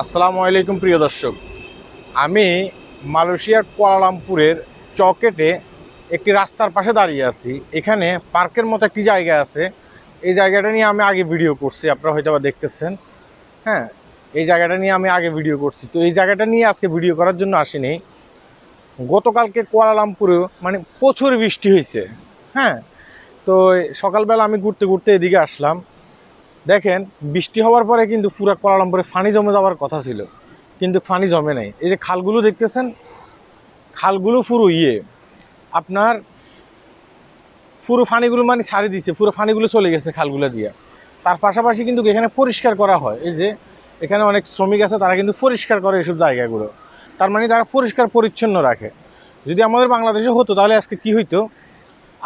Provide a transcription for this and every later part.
আসসালামু আলাইকুম প্রিয় দর্শক। আমি মালয়েশিয়ার কুয়ালালামপুরের চকেটে একটি রাস্তার পাশে দাঁড়িয়ে আছি। এখানে পার্কের মতো একটি জায়গা আছে। এই জায়গাটা নিয়ে আমি আগে ভিডিও করছি, আপনারা হয়তো বা দেখতেছেন। হ্যাঁ এই জায়গাটা নিয়ে আমি আগে ভিডিও করছি। তো এই জায়গাটা নিয়ে আজকে ভিডিও করার জন্য আসিনি। গতকালকে কুয়ালালামপুরে মানে প্রচুর বৃষ্টি হয়েছে। হ্যাঁ তো সকালবেলা আমি ঘুরতে ঘুরতে এদিকে আসলাম। দেখেন, বৃষ্টি হওয়ার পরে কিন্তু পুরা কোয়ালালামপুরে ফানি জমে যাওয়ার কথা ছিল, কিন্তু ফানি জমে নাই। এই যে খালগুলো দেখতেছেন, খালগুলো পুরো ইয়ে। আপনার পুরো ফানিগুলো মানে ছাড়ি দিচ্ছে পুরো ফানিগুলো চলে গেছে খালগুলো দিয়ে। তার পাশাপাশি কিন্তু এখানে পরিষ্কার করা হয়, এই যে এখানে অনেক শ্রমিক আছে, তারা কিন্তু পরিষ্কার করে এইসব জায়গাগুলো। তার মানে তারা পরিষ্কার, পরিচ্ছন্ন রাখে। যদি আমাদের বাংলাদেশে হতো, তাহলে আজকে কি হইতো?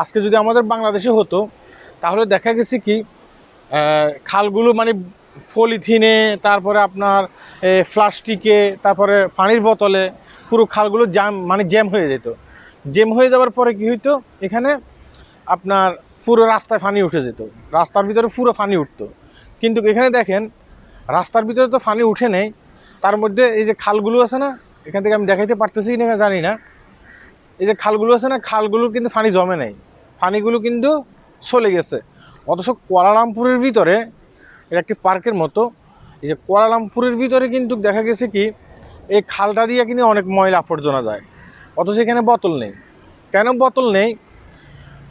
আজকে যদি আমাদের বাংলাদেশে হতো, তাহলে দেখা গেছে কি খালগুলো মানে পলিথিনে, তারপরে আপনার প্লাস্টিকে, তারপরে পানির বোতলে, পুরো খালগুলো জ্যাম মানে জ্যাম হয়ে যেত। জ্যাম হয়ে যাওয়ার পরে কি হইতো? এখানে আপনার পুরো রাস্তায় পানি উঠে যেত। রাস্তার ভিতরে পুরো পানি উঠতো। কিন্তু এখানে দেখেন, রাস্তার ভিতরে তো পানি উঠে নেই। তার মধ্যে এই যে খালগুলো আছে না, এখান থেকে আমি দেখাইতে পারতেছি না জানি না। এই যে খালগুলো আছে না, খালগুলো কিন্তু পানি জমে নেই। পানিগুলো কিন্তু চলে গেছে। অথচ কুয়ালালামপুরের ভিতরে, এটা একটি পার্কের মতো, এই যে কুয়ালালামপুরের ভিতরে কিন্তু দেখা গেছে কি, এই খালটা দিয়ে কিন্তু অনেক ময়লা আবর্জনা যায়। অথচ এখানে বোতল নেই। কেন বোতল নেই?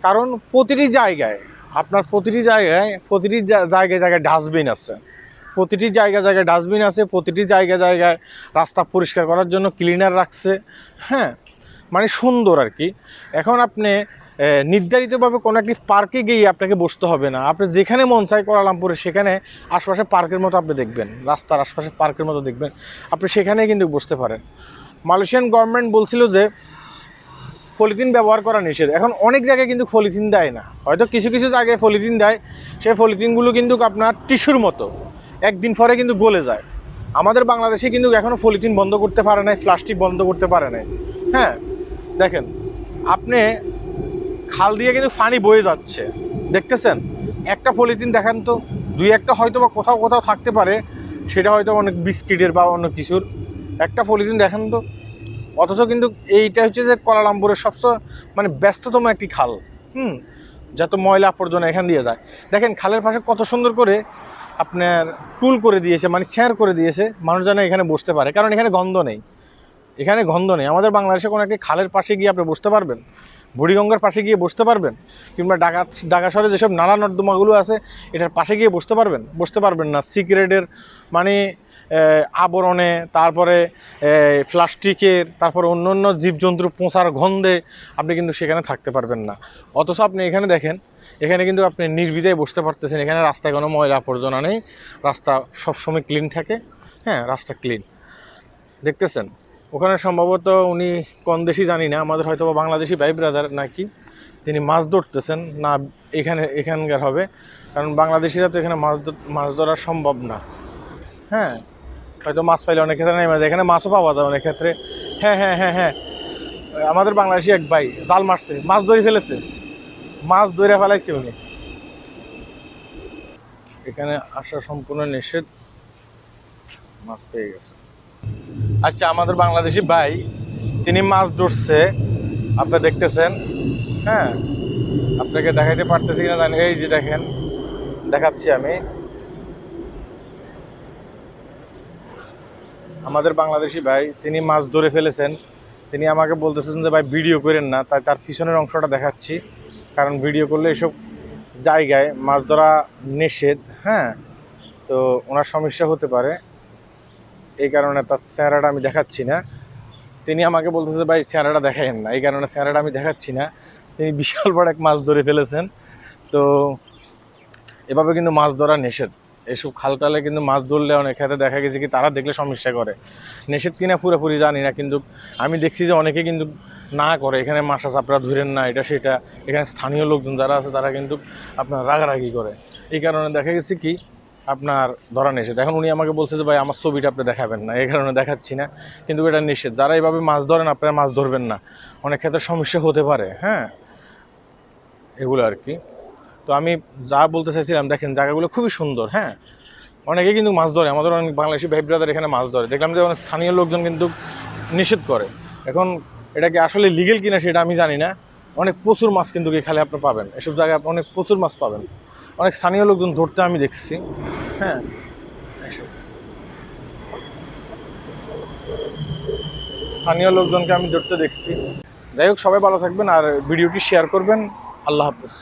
কারণ প্রতিটি জায়গায়, আপনার প্রতিটি জায়গায় প্রতিটি জায়গায় জায়গায় ডাস্টবিন আছে। প্রতিটি জায়গা জায়গায় ডাস্টবিন আছে, প্রতিটি জায়গা জায়গায় রাস্তা পরিষ্কার করার জন্য ক্লিনার রাখছে। হ্যাঁ মানে সুন্দর আর কি। এখন আপনি নির্ধারিতভাবে কোনো একটি পার্কে গিয়ে আপনাকে বসতে হবে না। আপনি যেখানে মন চাই কোয়ালালামপুরে সেখানে আশপাশে পার্কের মতো আপনি দেখবেন, রাস্তার আশপাশে পার্কের মতো দেখবেন, আপনি সেখানে কিন্তু বসতে পারেন। মালয়েশিয়ান গভর্নমেন্ট বলছিল যে, পলিথিন ব্যবহার করা নিষেধ। এখন অনেক জায়গায় কিন্তু পলিথিন দেয় না। হয়তো কিছু কিছু জায়গায় পলিথিন দেয়। সেই পলিথিনগুলো কিন্তু আপনার টিস্যুর মতো, একদিন পরে কিন্তু গলে যায়। আমাদের বাংলাদেশে কিন্তু এখনও পলিথিন বন্ধ করতে পারে নাই, প্লাস্টিক বন্ধ করতে পারে নাই। হ্যাঁ দেখেন, আপনি খাল দিয়ে কিন্তু পানি বয়ে যাচ্ছে। দেখতেছেন? একটা পলিথিন দেখান তো, দুই একটা হয়তো বা কোথাও কোথাও থাকতে পারে, সেটা হয়তো অনেক বিস্কিটের বা অন্য কিছুর। একটা পলিথিন দেখান তো, অথচ কিন্তু এইটা হচ্ছে যে কলালামপুরের সবচেয়ে মানে ব্যস্ততম একটি খাল, হুম? যত ময়লা আবর্জনা এখান দিয়ে যায়। দেখেন, খালের পাশে কত সুন্দর করে আপনার টুল করে দিয়েছে মানে ছেঁড় করে দিয়েছে, মানুষ যেন এখানে বসতে পারে, কারণ এখানে গন্ধ নেই। এখানে গন্ধ নেই। আমাদের বাংলাদেশে কোনো একটি খালের পাশে গিয়ে আপনি বসতে পারবেন? বুড়িগঙ্গার পাশে গিয়ে বসতে পারবেন? কিংবা ডাকা ঢাকা শহরে যেসব নালা নর্দমাগুলো আছে, এটার পাশে গিয়ে বসতে পারবেন? বসতে পারবেন না। সিগারেটের মানে আবরণে, তারপরে প্লাস্টিকের, তারপরে অন্য অন্য জীবজন্তুর পোঁচার গন্ধে আপনি কিন্তু সেখানে থাকতে পারবেন না। অথচ আপনি এখানে দেখেন, এখানে কিন্তু আপনি নির্বিধায় বসতে পারতেছেন। এখানে রাস্তায় কোনো ময়লা আবর্জনা নেই। রাস্তা সবসময় ক্লিন থাকে। হ্যাঁ রাস্তা ক্লিন দেখতেছেন? ওখানে সম্ভবত উনি কোন দেশি জানি না, আমাদের হয়তো বাংলাদেশি ভাই ব্রাদার নাকি, তিনি মাছ ধরতেছেন, না এখানে, এখানকার হবে, কারণ বাংলাদেশিরা তো এখানে মাছ মাছ ধরা সম্ভব না। হ্যাঁ হয়তো মাছ পাইলে অনেক ক্ষেত্রে যায়, এখানে মাছও পাওয়া যায় অনেক ক্ষেত্রে। হ্যাঁ হ্যাঁ হ্যাঁ হ্যাঁ আমাদের বাংলাদেশি এক ভাই, জাল মারছে, মাছ ধরে ফেলেছে, মাছ ধরে ফেলাইছে উনি। এখানে আসা সম্পূর্ণ নিষেধ, মাছ পেয়ে গেছে। আচ্ছা আমাদের বাংলাদেশি ভাই, তিনি মাছ ধরছে। আপনি দেখতেছেন হ্যাঁ? আপনাকে দেখাইতে পারতেছি কিনা জানি এই যে দেখেন, দেখাচ্ছি আমি। আমাদের বাংলাদেশি ভাই, তিনি মাছ ধরে ফেলেছেন। তিনি আমাকে বলতেছেন যে, ভাই, ভিডিও করেন না। তাই তার পিছনের অংশটা দেখাচ্ছি। কারণ ভিডিও করলে এসব জায়গায় মাছ ধরা নিষেধ হ্যাঁ? তো ওনার সমস্যা হতে পারে। এই কারণে তার চেহারাটা আমি দেখাচ্ছি না। তিনি আমাকে বলতেছে, ভাই, চেহারাটা দেখাইন না। এই কারণে চেহারাটা আমি দেখাচ্ছি না। তিনি বিশাল বড় এক মাছ ধরে ফেলেছেন। তো এভাবে কিন্তু মাছ ধরা নিষেধ। এসব খালটালে কিন্তু মাছ ধরলে অনেক ক্ষেত্রে দেখা গেছে কি, তারা দেখলে সমস্যা করে। নিষেধ কিনা পুরোপুরি জানি না, কিন্তু আমি দেখছি যে অনেকে কিন্তু না করে। এখানে মাছা চাপড়া ধরেন না, এটা সেটা। এখানে স্থানীয় লোকজন যারা আছে, তারা কিন্তু আপনার রাগারাগি করে। এই কারণে দেখা গেছে কি আপনার ধরা নিষেধ। এখন উনি আমাকে বলছে যে, ভাই, আমার ছবিটা আপনি দেখাবেন না। এই কারণে দেখাচ্ছি না। কিন্তু এটা নিষেধ। যারা এইভাবে মাছ ধরেন, আপনারা মাছ ধরবেন না। অনেক ক্ষেত্রে সমস্যা হতে পারে হ্যাঁ? এগুলো আর কি। তো আমি যা বলতে চাইছিলাম, দেখেন, জায়গাগুলো খুবই সুন্দর হ্যাঁ? অনেকে কিন্তু মাছ ধরে। আমাদের অনেক বাংলাদেশি ভাই ব্রাদার এখানে মাছ ধরে। দেখলাম যে, অনেক স্থানীয় লোকজন কিন্তু নিষেধ করে। এখন এটা কি আসলে লিগেল কিনা সেটা আমি জানি না। অনেক প্রচুর মাছ কিন্তু এখানে আপনি পাবেন। এসব জায়গায় আপনি অনেক প্রচুর মাছ পাবেন। অনেক স্থানীয় লোকজন ধরতে আমি দেখছি। হ্যাঁ। স্থানীয় লোকজনকে আমি ধরতে দেখছি। যাই হোক, সবাই ভালো থাকবেন আর ভিডিওটি শেয়ার করবেন। আল্লাহ হাফেজ।